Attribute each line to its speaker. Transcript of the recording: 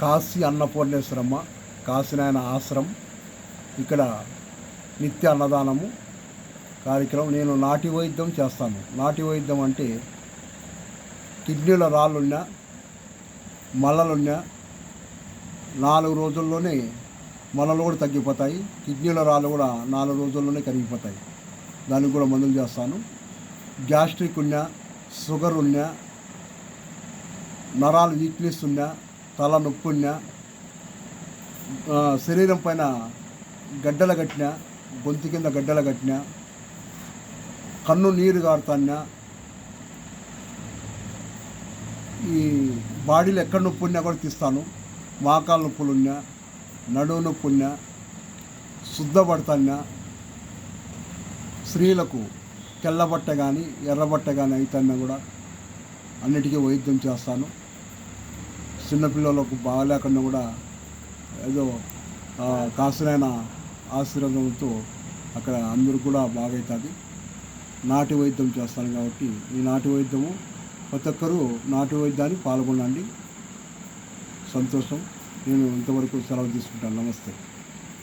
Speaker 1: కాశీ అన్నపూర్ణేశ్వరమ్మ కాశీనాయన ఆశ్రమం. ఇక్కడ నిత్య అన్నదానము కార్యక్రమం నేను నాటి వైద్యం చేస్తాను. నాటి వైద్యం అంటే కిడ్నీల రాళ్ళున్నా మలలున్నా నాలుగు రోజుల్లోనే మలలు కూడా తగ్గిపోతాయి. కిడ్నీల రాళ్ళు కూడా నాలుగు రోజుల్లోనే కరిగిపోతాయి. దానికి కూడా మందులు చేస్తాను. గ్యాస్ట్రిక్ ఉన్నా షుగర్ ఉన్నా నరాలు వీక్నెస్ ఉన్నా తల నొప్పి శరీరం పైన గడ్డలు కట్టిన గొంతు కింద గడ్డలు కట్టినా కన్ను నీరు గారుతాన్నా ఈ బాడీలో ఎక్కడ నొప్పి ఉన్నా కూడా తీస్తాను. మోకాలు నొప్పులు ఉన్నా నడువు నొప్పి ఉన్నా శుద్ధపడతాన్నా స్త్రీలకు తెల్లబట్ట కానీ ఎర్రబట్ట కానీ అయితేనా కూడా అన్నిటికీ వైద్యం చేస్తాను. చిన్నపిల్లలకు బాగాలేకుండా కూడా ఏదో ఆ, ఆశీర్వాదంతో అక్కడ అందరూ కూడా బాగవుతుంది నాటి వైద్యం చేస్తాను కాబట్టి ఈ నాటి వైద్యము ప్రతి ఒక్కరూ నాటి వైద్యాన్ని పాల్గొనండి. సంతోషం. నేను ఇంతవరకు సెలవు తీసుకుంటాను. నమస్తే.